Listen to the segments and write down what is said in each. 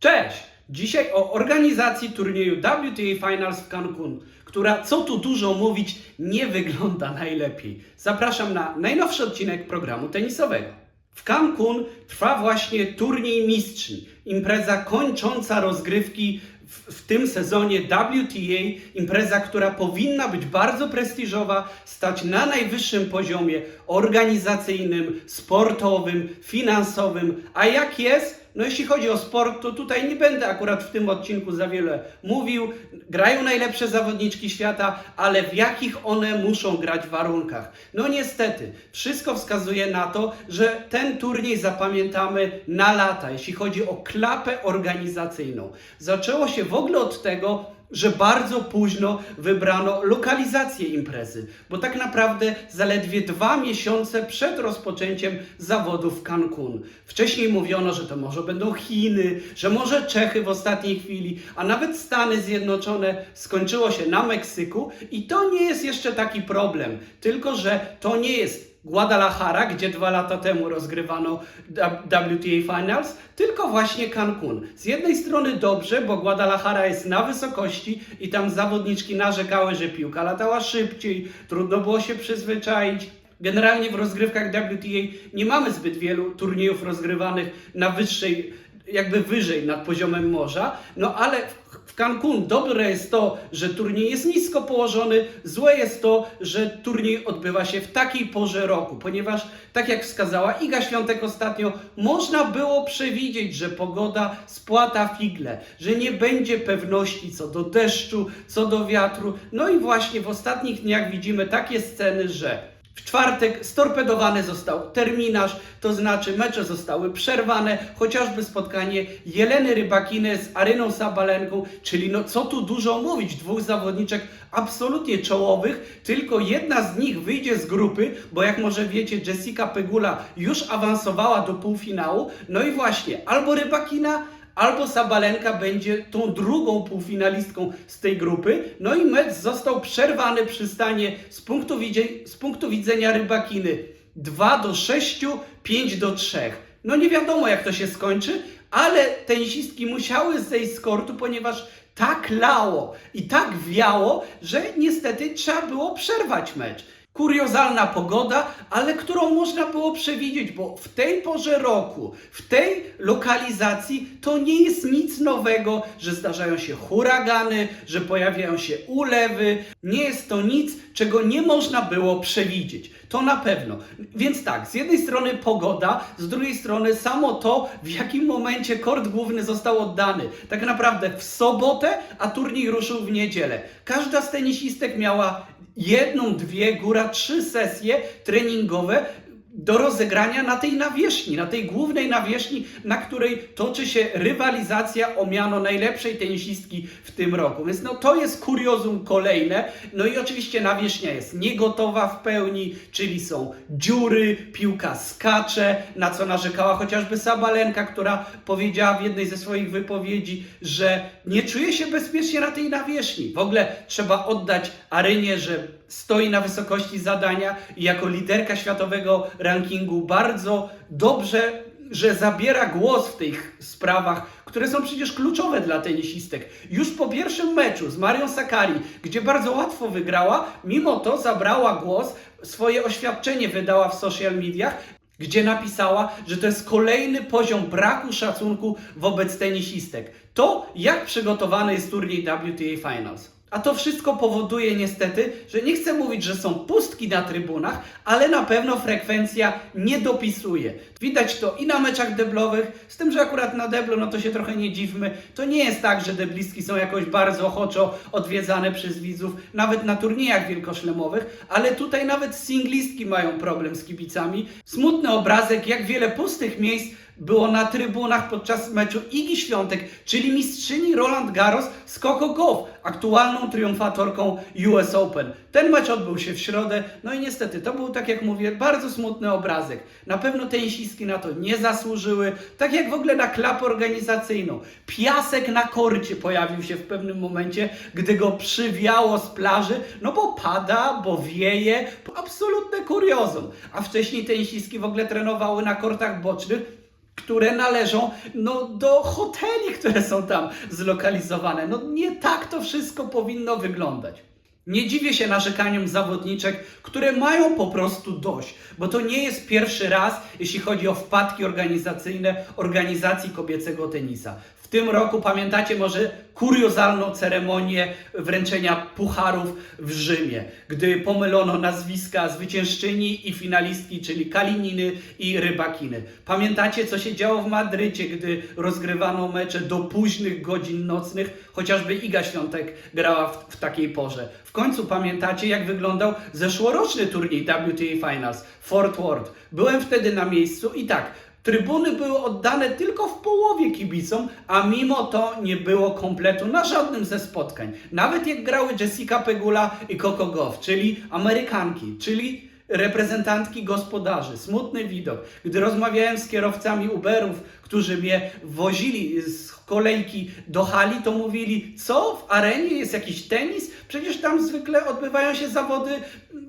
Cześć! Dzisiaj o organizacji turnieju WTA Finals w Cancun, która, co tu dużo mówić, nie wygląda najlepiej. Zapraszam na najnowszy odcinek programu tenisowego. W Cancun trwa właśnie turniej mistrzni, impreza kończąca rozgrywki w, w tym sezonie WTA, impreza, która powinna być bardzo prestiżowa, stać na najwyższym poziomie organizacyjnym, sportowym, finansowym. A jak jest? No jeśli chodzi o sport, to tutaj nie będę akurat w tym odcinku za wiele mówił. Grają najlepsze zawodniczki świata, ale w jakich one muszą grać warunkach? No niestety, wszystko wskazuje na to, że ten turniej zapamiętamy na lata, jeśli chodzi o klapę organizacyjną. Zaczęło się w ogóle od tego, że bardzo późno wybrano lokalizację imprezy, bo tak naprawdę zaledwie dwa miesiące przed rozpoczęciem zawodów w Cancun. Wcześniej mówiono, że to może będą Chiny, że może Czechy w ostatniej chwili, a nawet Stany Zjednoczone skończyło się na Meksyku i to nie jest jeszcze taki problem, tylko że to nie jest Guadalajara, gdzie dwa lata temu rozgrywano WTA Finals, tylko właśnie Cancun. Z jednej strony dobrze, bo Guadalajara jest na wysokości i tam zawodniczki narzekały, że piłka latała szybciej, trudno było się przyzwyczaić. Generalnie w rozgrywkach WTA nie mamy zbyt wielu turniejów rozgrywanych na wyższej, jakby wyżej nad poziomem morza, no ale w Cancun dobre jest to, że turniej jest nisko położony, złe jest to, że turniej odbywa się w takiej porze roku, ponieważ tak jak wskazała Iga Świątek ostatnio, można było przewidzieć, że pogoda spłata figle, że nie będzie pewności co do deszczu, co do wiatru. No i właśnie w ostatnich dniach widzimy takie sceny, że w czwartek storpedowany został terminarz, to znaczy mecze zostały przerwane, chociażby spotkanie Jeleny Rybakiny z Aryną Sabalenką, czyli no co tu dużo mówić, dwóch zawodniczek absolutnie czołowych, tylko jedna z nich wyjdzie z grupy, bo jak może wiecie, Jessica Pegula już awansowała do półfinału, no i właśnie, albo Rybakina, albo Sabalenka będzie tą drugą półfinalistką z tej grupy. No i mecz został przerwany przy stanie z punktu, z punktu widzenia Rybakiny 2 do 6, 5 do 3. No nie wiadomo jak to się skończy, ale tenisistki musiały zejść z kortu, ponieważ tak lało i tak wiało, że niestety trzeba było przerwać mecz. Kuriozalna pogoda, ale którą można było przewidzieć, bo w tej porze roku, w tej lokalizacji to nie jest nic nowego, że zdarzają się huragany, że pojawiają się ulewy. Nie jest to nic, czego nie można było przewidzieć. To na pewno. Więc tak, z jednej strony pogoda, z drugiej strony samo to, w jakim momencie kort główny został oddany. Tak naprawdę w sobotę, a turniej ruszył w niedzielę. Każda z tenisistek miała jedną, dwie, góra trzy sesje treningowe do rozegrania na tej nawierzchni, na tej głównej nawierzchni, na której toczy się rywalizacja o miano najlepszej tenisistki w tym roku. Więc no to jest kuriozum kolejne. No i oczywiście nawierzchnia jest niegotowa w pełni, czyli są dziury, piłka skacze, na co narzekała chociażby Sabalenka, która powiedziała w jednej ze swoich wypowiedzi, że nie czuje się bezpiecznie na tej nawierzchni. W ogóle trzeba oddać Arynie, że stoi na wysokości zadania i jako liderka światowego rankingu bardzo dobrze, że zabiera głos w tych sprawach, które są przecież kluczowe dla tenisistek. Już po pierwszym meczu z Marią Sakari, gdzie bardzo łatwo wygrała, mimo to zabrała głos, swoje oświadczenie wydała w social mediach, gdzie napisała, że to jest kolejny poziom braku szacunku wobec tenisistek. To, jak przygotowany jest turniej WTA Finals. A to wszystko powoduje niestety, że nie chcę mówić, że są pustki na trybunach, ale na pewno frekwencja nie dopisuje. Widać to i na meczach deblowych, z tym, że akurat na deblu, no to się trochę nie dziwmy. To nie jest tak, że deblistki są jakoś bardzo ochoczo odwiedzane przez widzów, nawet na turniejach wielkoszlemowych, ale tutaj nawet singlistki mają problem z kibicami. Smutny obrazek, jak wiele pustych miejsc było na trybunach podczas meczu Igi Świątek, czyli mistrzyni Roland Garros z Coco Gauff, aktualną triumfatorką US Open. Ten mecz odbył się w środę, no i niestety to był, tak jak mówię, bardzo smutny obrazek. Na pewno tenisistki na to nie zasłużyły, tak jak w ogóle na klapę organizacyjną. Piasek na korcie pojawił się w pewnym momencie, gdy go przywiało z plaży, no bo pada, bo wieje, absolutne kuriozum. A wcześniej tenisistki w ogóle trenowały na kortach bocznych, które należą no, do hoteli, które są tam zlokalizowane. No nie tak to wszystko powinno wyglądać. Nie dziwię się narzekaniom zawodniczek, które mają po prostu dość, bo to nie jest pierwszy raz, jeśli chodzi o wpadki organizacyjne organizacji kobiecego tenisa. Tym roku pamiętacie może kuriozalną ceremonię wręczenia pucharów w Rzymie, gdy pomylono nazwiska zwyciężczyni i finalistki, czyli Kalininy i Rybakiny. Pamiętacie, co się działo w Madrycie, gdy rozgrywano mecze do późnych godzin nocnych, chociażby Iga Świątek grała w, w takiej porze. W końcu pamiętacie, jak wyglądał zeszłoroczny turniej WTA Finals, Fort Worth. Byłem wtedy na miejscu i tak, Trybuny były oddane tylko w połowie kibicom, a mimo to nie było kompletu na żadnym ze spotkań. Nawet jak grały Jessica Pegula i Coco Gauff, czyli Amerykanki, czyli reprezentantki gospodarzy. Smutny widok. Gdy rozmawiałem z kierowcami Uberów, którzy mnie wozili z kolejki do hali, to mówili, co w arenie jest jakiś tenis? Przecież tam zwykle odbywają się zawody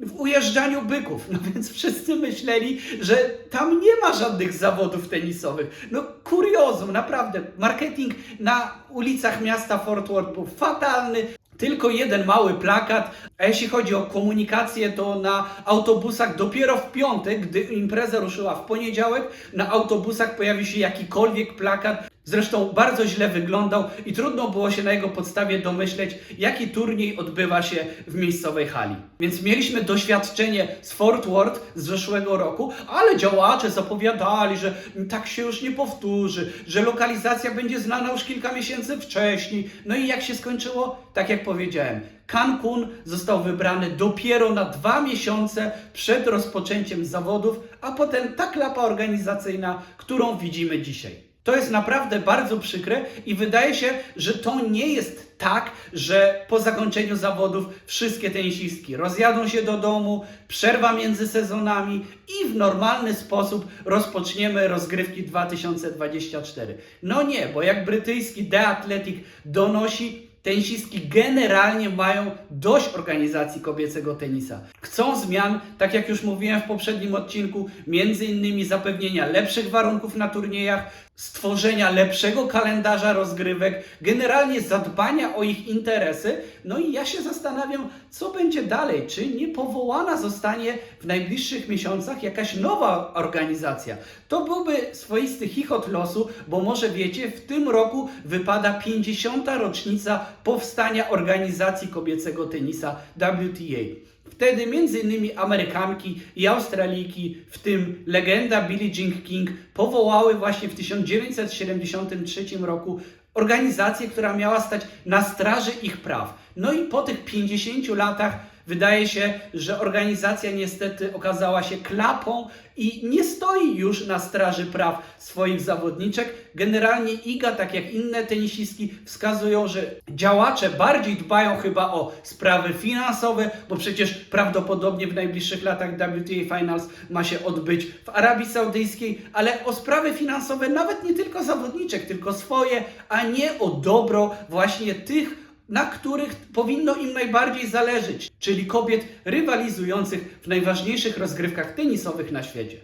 w ujeżdżaniu byków. No więc wszyscy myśleli, że tam nie ma żadnych zawodów tenisowych. No kuriozum, naprawdę. Marketing na ulicach miasta Fort Worth był fatalny. Tylko jeden mały plakat, a jeśli chodzi o komunikację, to na autobusach dopiero w piątek, gdy impreza ruszyła w poniedziałek, na autobusach pojawił się jakikolwiek plakat. Zresztą bardzo źle wyglądał i trudno było się na jego podstawie domyśleć, jaki turniej odbywa się w miejscowej hali. Więc mieliśmy doświadczenie z Fort Worth z zeszłego roku, ale działacze zapowiadali, że tak się już nie powtórzy, że lokalizacja będzie znana już kilka miesięcy wcześniej. No i jak się skończyło? Tak jak powiedziałem, Cancun został wybrany dopiero na dwa miesiące przed rozpoczęciem zawodów, a potem ta klapa organizacyjna, którą widzimy dzisiaj. To jest naprawdę bardzo przykre i wydaje się, że to nie jest tak, że po zakończeniu zawodów wszystkie tenisistki rozjadą się do domu, przerwa między sezonami i w normalny sposób rozpoczniemy rozgrywki 2024. No nie, bo jak brytyjski The Athletic donosi, Tenisistki generalnie mają dość organizacji kobiecego tenisa. Chcą zmian, tak jak już mówiłem w poprzednim odcinku, między innymi zapewnienia lepszych warunków na turniejach, stworzenia lepszego kalendarza rozgrywek, generalnie zadbania o ich interesy. No i ja się zastanawiam, co będzie dalej. Czy nie powołana zostanie w najbliższych miesiącach jakaś nowa organizacja? To byłby swoisty chichot losu, bo może wiecie, w tym roku wypada 50. rocznica powstania organizacji kobiecego tenisa WTA. Wtedy innymi Amerykanki i Australijki, w tym legenda Billie Jean King, powołały właśnie w 1973 roku organizację, która miała stać na straży ich praw. No i po tych 50 latach wydaje się, że organizacja niestety okazała się klapą i nie stoi już na straży praw swoich zawodniczek. Generalnie Iga, tak jak inne tenisistki, wskazują, że działacze bardziej dbają chyba o sprawy finansowe, bo przecież prawdopodobnie w najbliższych latach WTA Finals ma się odbyć w Arabii Saudyjskiej, ale o sprawy finansowe nawet nie tylko zawodniczek, tylko swoje, a nie o dobro właśnie tych na których powinno im najbardziej zależeć, czyli kobiet rywalizujących w najważniejszych rozgrywkach tenisowych na świecie.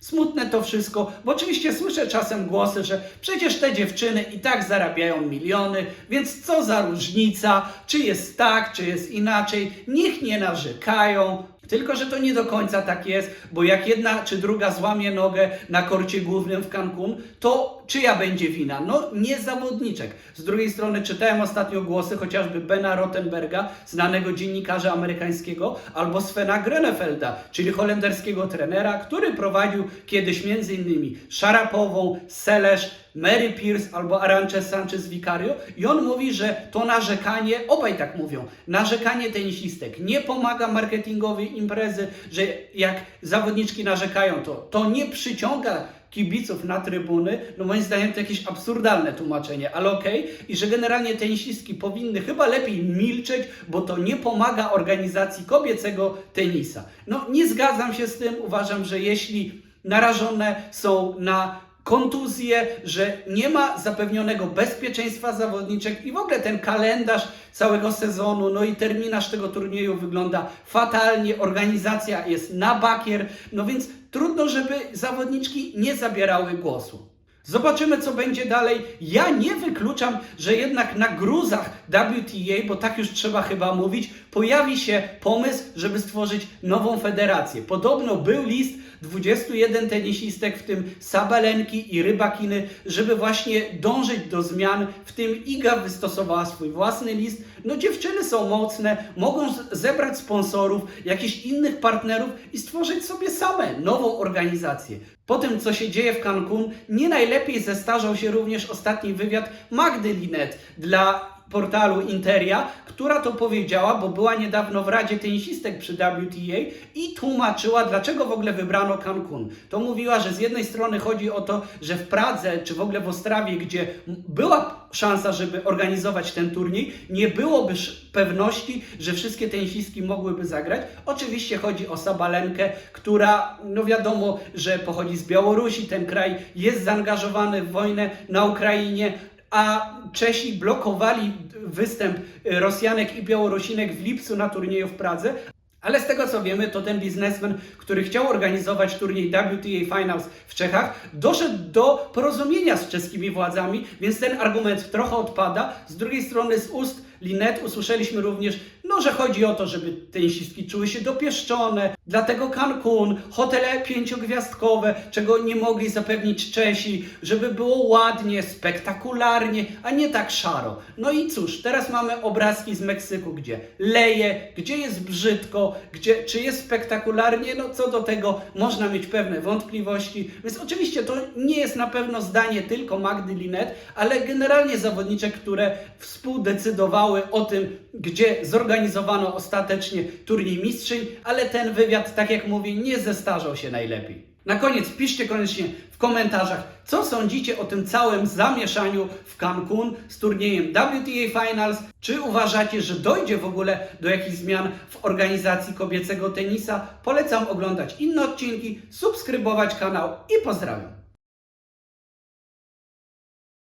Smutne to wszystko, bo oczywiście słyszę czasem głosy, że przecież te dziewczyny i tak zarabiają miliony, więc co za różnica, czy jest tak, czy jest inaczej, niech nie narzekają. Tylko, że to nie do końca tak jest, bo jak jedna czy druga złamie nogę na korcie głównym w Cancun, to czyja będzie wina? No nie zawodniczek. Z drugiej strony czytałem ostatnio głosy chociażby Bena Rottenberga, znanego dziennikarza amerykańskiego, albo Svena Grenefelda, czyli holenderskiego trenera, który prowadził kiedyś innymi Szarapową, Selesz, Mary Pierce albo Aranche Sanchez Vicario i on mówi, że to narzekanie, obaj tak mówią, narzekanie tenisistek nie pomaga marketingowi imprezy, że jak zawodniczki narzekają, to to nie przyciąga kibiców na trybuny, no moim zdaniem to jakieś absurdalne tłumaczenie, ale okej, i że generalnie tenisistki powinny chyba lepiej milczeć, bo to nie pomaga organizacji kobiecego tenisa. No nie zgadzam się z tym, uważam, że jeśli narażone są na kontuzje, że nie ma zapewnionego bezpieczeństwa zawodniczek i w ogóle ten kalendarz całego sezonu, no i terminarz tego turnieju wygląda fatalnie, organizacja jest na bakier, no więc trudno, żeby zawodniczki nie zabierały głosu. Zobaczymy, co będzie dalej. Ja nie wykluczam, że jednak na gruzach WTA, bo tak już trzeba chyba mówić, pojawi się pomysł, żeby stworzyć nową federację. Podobno był list 21 tenisistek, w tym Sabalenki i Rybakiny, żeby właśnie dążyć do zmian. W tym Iga wystosowała swój własny list. No dziewczyny są mocne, mogą zebrać sponsorów, jakichś innych partnerów i stworzyć sobie same nową organizację. Po tym, co się dzieje w Cancun, nie najlepiej zestarzał się również ostatni wywiad Magdy Linet dla portalu Interia, która to powiedziała, bo była niedawno w Radzie Tenisistek przy WTA i tłumaczyła, dlaczego w ogóle wybrano Cancun. To mówiła, że z jednej strony chodzi o to, że w Pradze czy w ogóle w Ostrawie, gdzie była szansa, żeby organizować ten turniej, nie byłoby pewności, że wszystkie tenisistki mogłyby zagrać. Oczywiście chodzi o Sabalenkę, która, no wiadomo, że pochodzi z Białorusi, ten kraj jest zaangażowany w wojnę na Ukrainie, a Czesi blokowali występ Rosjanek i Białorusinek w lipcu na turnieju w Pradze. Ale z tego co wiemy, to ten biznesmen, który chciał organizować turniej WTA Finals w Czechach, doszedł do porozumienia z czeskimi władzami, więc ten argument trochę odpada. Z drugiej strony z ust Linet usłyszeliśmy również, no, że chodzi o to, żeby tenisistki czuły się dopieszczone, dlatego Cancun, hotele pięciogwiazdkowe, czego nie mogli zapewnić Czesi, żeby było ładnie, spektakularnie, a nie tak szaro. No i cóż, teraz mamy obrazki z Meksyku, gdzie leje, gdzie jest brzydko, gdzie, czy jest spektakularnie, no co do tego można mieć pewne wątpliwości, więc oczywiście to nie jest na pewno zdanie tylko Magdy Linet, ale generalnie zawodniczek, które współdecydowały o tym, gdzie zorganizowano ostatecznie turniej mistrzyń, ale ten wywiad, tak jak mówię, nie zestarzał się najlepiej. Na koniec piszcie koniecznie w komentarzach, co sądzicie o tym całym zamieszaniu w Cancun z turniejem WTA Finals. Czy uważacie, że dojdzie w ogóle do jakichś zmian w organizacji kobiecego tenisa? Polecam oglądać inne odcinki, subskrybować kanał i pozdrawiam.